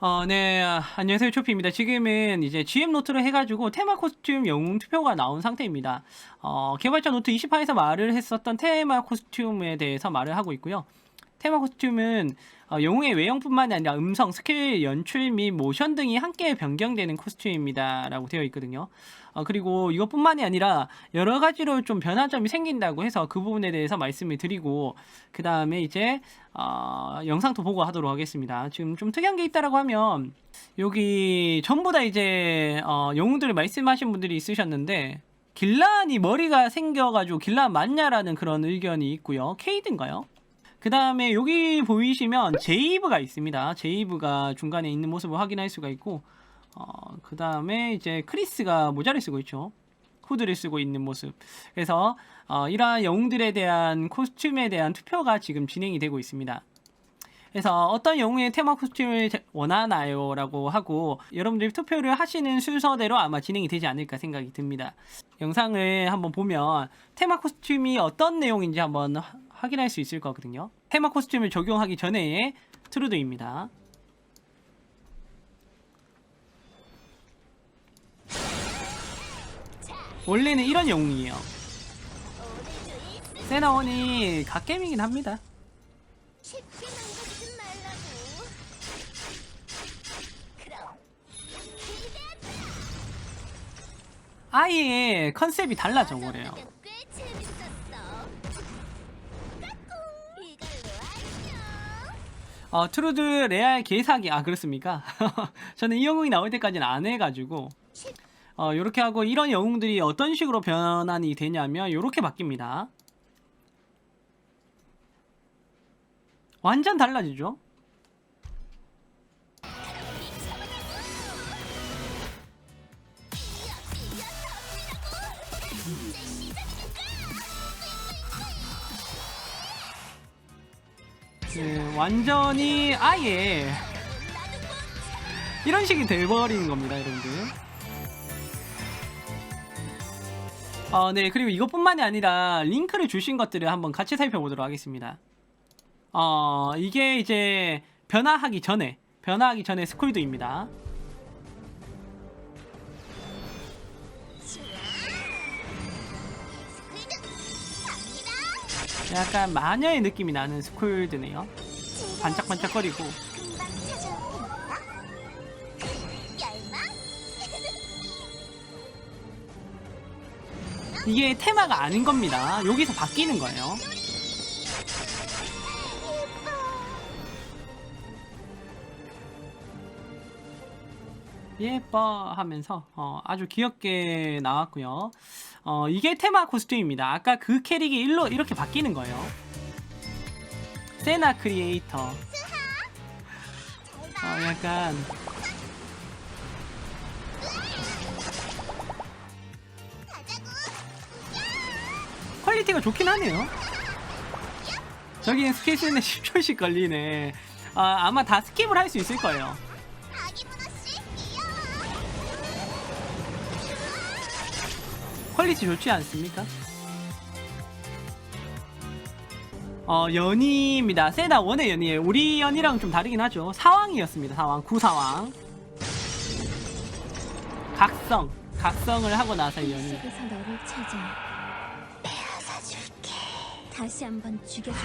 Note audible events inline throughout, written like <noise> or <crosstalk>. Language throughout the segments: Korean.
어, 네, 아, 안녕하세요. 초피입니다. 지금은 이제 GM 노트를 해가지고 테마 코스튬 영웅 투표가 나온 상태입니다. 어, 개발자 노트 20화에서 말을 했었던 테마 코스튬에 대해서 말을 하고 있고요. 테마 코스튬은 어, 영웅의 외형뿐만 아니라 음성, 스킬, 연출 및 모션 등이 함께 변경되는 코스튬입니다. 라고 되어 있거든요. 어, 그리고 이것뿐만이 아니라 여러 가지로 좀 변화점이 생긴다고 해서 그 부분에 대해서 말씀을 드리고 그 다음에 이제 어, 영상도 보고 하도록 하겠습니다. 지금 좀 특이한 게 있다라고 하면 여기 전부 다 이제 어, 영웅들을 말씀하신 분들이 있으셨는데 길란이 머리가 생겨가지고 길란 맞냐라는 그런 의견이 있고요. 케이드인가요? 그 다음에 여기 보이시면 제이브가 있습니다. 제이브가 중간에 있는 모습을 확인할 수가 있고 어, 그 다음에 이제 크리스가 모자를 쓰고 있죠. 후드를 쓰고 있는 모습. 그래서 어, 이러한 영웅들에 대한 코스튬에 대한 투표가 지금 진행이 되고 있습니다. 그래서 어떤 영웅의 테마 코스튬을 제- 원하나요? 라고 하고 여러분들이 투표를 하시는 순서대로 아마 진행이 되지 않을까 생각이 듭니다. 영상을 한번 보면 테마 코스튬이 어떤 내용인지 한번 하- 확인할 수 있을 거거든요. 테마 코스튬을 적용하기 전에 트루드입니다. 원래는 이런 영웅이에요. 세나원이 갓겜이긴 합니다. 아예 컨셉이 달라져 버려요. 어, 트루드 레알 개사기 아 그렇습니까? <laughs> 저는 이 영웅이 나올 때까지는 안 해가지고 어 요렇게 하고 이런 영웅들이 어떤 식으로 변환이 되냐면 요렇게 바뀝니다. 완전 달라지죠? 그 완전히 아예 이런 식이 돼버리는 겁니다, 여러분들. 어, 네, 그리고 이것뿐만이 아니라 링크를 주신 것들을 한번 같이 살펴보도록 하겠습니다. 어, 이게 이제 변화하기 전에, 변화하기 전에 스쿨드입니다. 약간 마녀의 느낌이 나는 스쿨드네요. 반짝반짝거리고. 이게 테마가 아닌 겁니다. 여기서 바뀌는 거예요. 예뻐 하면서 어, 아주 귀엽게 나왔고요. 어, 이게 테마 코스튬입니다. 아까 그 캐릭이 일로 이렇게 바뀌는 거예요. 세나 크리에이터. 어, 약간 퀄리티가 좋긴 하네요. 저기는 쓰는데 10초씩 걸리네. 아, 아마 다 스킵을 할 수 있을 거예요. 퀄리티 좋지 않습니까? 어, 연희입니다. 세나 원의 연희에요. 우리 연희랑 좀 다르긴 하죠. 사왕이었습니다. 사왕. 구사왕. 각성. 각성을 하고 나서 이 연희. 속에서 너를 찾아 빼앗아 줄게. 다시 한번 죽여줄게.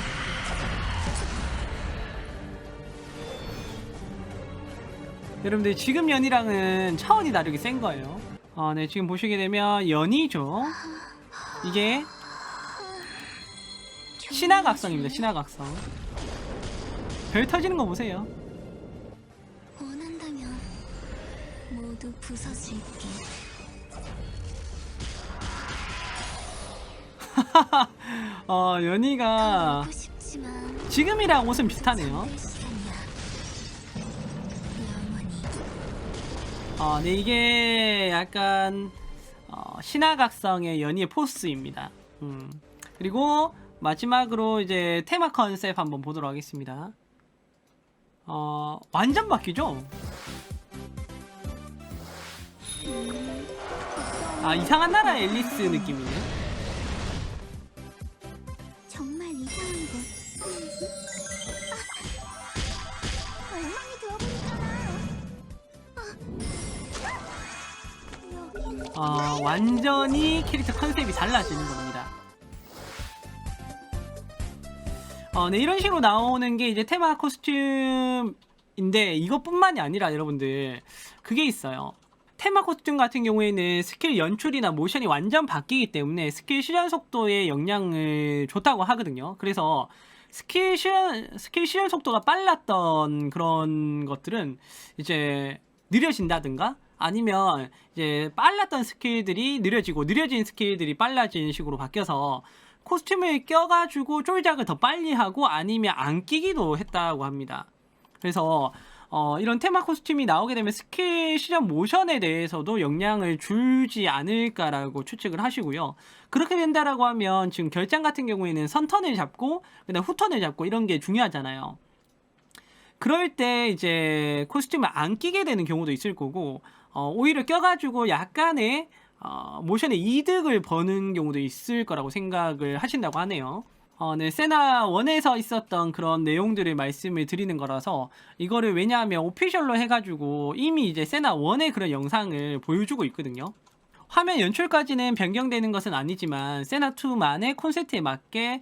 여러분들 지금 연희랑은 차원이 다르게 센 거예요. 어, 네, 지금 보시게 되면 연희죠. 이게 신화각성입니다. 신화각성. 별 터지는 거 보세요. 원한다면 모두 부서질게. <laughs> 어, 연희가 지금이랑 옷은 비슷하네요. 어, 네, 이게 약간 어, 신화각성의 연희의 포스입니다. 음. 그리고 마지막으로 이제 테마 컨셉 한번 보도록 하겠습니다. 어, 완전 바뀌죠? 아, 이상한 나라 앨리스 느낌이네. 완전히 캐릭터 컨셉이 달라지는 겁니다. 어, 네, 이런 식으로 나오는 게 이제 테마 코스튬인데 이것뿐만이 아니라 여러분들 그게 있어요. 테마 코스튬 같은 경우에는 스킬 연출이나 모션이 완전 바뀌기 때문에 스킬 실현 속도에 영향을 줬다고 하거든요. 그래서 스킬 실현 스킬 실현 속도가 빨랐던 그런 것들은 이제 느려진다든가 아니면 이제 빨랐던 스킬들이 느려지고 느려진 스킬들이 빨라진 식으로 바뀌어서 코스튬을 껴가지고 쫄작을 더 빨리 하고 아니면 안 끼기도 했다고 합니다. 그래서 어, 이런 테마 코스튬이 나오게 되면 스킬 실현 모션에 대해서도 영향을 주지 않을까라고 추측을 하시고요. 그렇게 된다라고 하면 지금 결장 같은 경우에는 선턴을 잡고 그다음 후턴을 잡고 이런 게 중요하잖아요. 그럴 때 이제 코스튬을 안 끼게 되는 경우도 있을 거고 어, 오히려 껴가지고 약간의 어, 모션의 이득을 버는 경우도 있을 거라고 생각을 하신다고 하네요. 어, 네, 세나 1에서 있었던 그런 내용들을 말씀을 드리는 거라서 이거를 왜냐하면 오피셜로 해가지고 이미 이제 세나 1의 그런 영상을 보여주고 있거든요. 화면 연출까지는 변경되는 것은 아니지만 세나 2만의 콘셉트에 맞게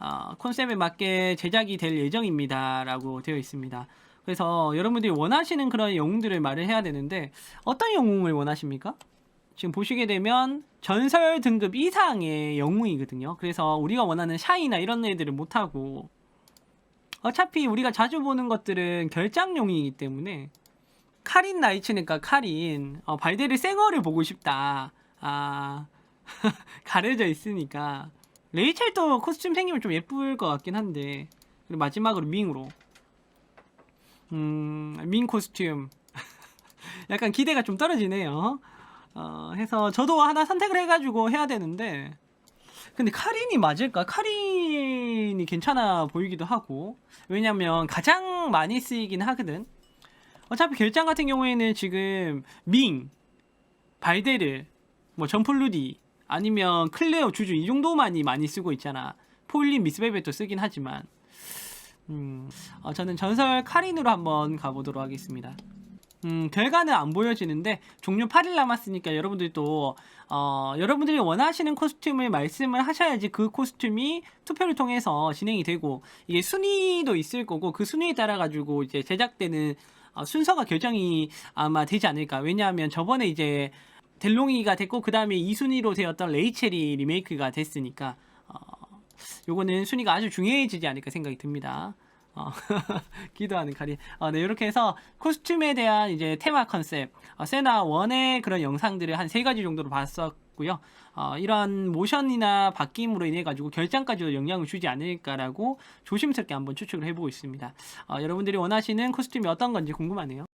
어, 콘셉트에 맞게 제작이 될 예정입니다라고 되어 있습니다. 그래서 여러분들이 원하시는 그런 영웅들을 말을 해야 되는데 어떤 영웅을 원하십니까? 지금 보시게 되면 전설 등급 이상의 영웅이거든요. 그래서 우리가 원하는 샤이나 이런 애들을 못하고 어차피 우리가 자주 보는 것들은 결장용이기 때문에 카린 나이츠니까 카린 어, 발데르 생어를 보고 싶다. 아 <laughs> 가려져 있으니까 레이첼도 코스튬 생기면 좀 예쁠 것 같긴 한데 그리고 마지막으로 밍으로 음밍 코스튬 <laughs> 약간 기대가 좀 떨어지네요. 어, 해서 저도 하나 선택을 해가지고 해야 되는데 근데 카린이 맞을까? 카린이 괜찮아 보이기도 하고 왜냐면 가장 많이 쓰이긴 하거든. 어차피 결장 같은 경우에는 지금 밍, 발데르, 뭐 점플루디 아니면 클레어 주주 이 정도만이 많이 쓰고 있잖아. 포일린 미스베벳도 쓰긴 하지만 음, 어, 저는 전설 카린으로 한번 가보도록 하겠습니다. 음, 결과는 안 보여지는데 종료 8일 남았으니까 여러분들이 또 어, 여러분들이 원하시는 코스튬을 말씀을 하셔야지 그 코스튬이 투표를 통해서 진행이 되고 이게 순위도 있을 거고 그 순위에 따라 가지고 이제 제작되는 어, 순서가 결정이 아마 되지 않을까. 왜냐하면 저번에 이제 델롱이가 됐고 그 다음에 2순위로 되었던 레이첼이 리메이크가 됐으니까 어, 요거는 순위가 아주 중요해지지 않을까 생각이 듭니다. 어, <laughs> 기도하는 카린. 어, 네, 이렇게 해서 코스튬에 대한 이제 테마 컨셉, 어, 세나 1의 그런 영상들을 한 세 가지 정도로 봤었고요. 어, 이런 모션이나 바뀜으로 인해 가지고 결장까지도 영향을 주지 않을까라고 조심스럽게 한번 추측을 해보고 있습니다. 어, 여러분들이 원하시는 코스튬이 어떤 건지 궁금하네요.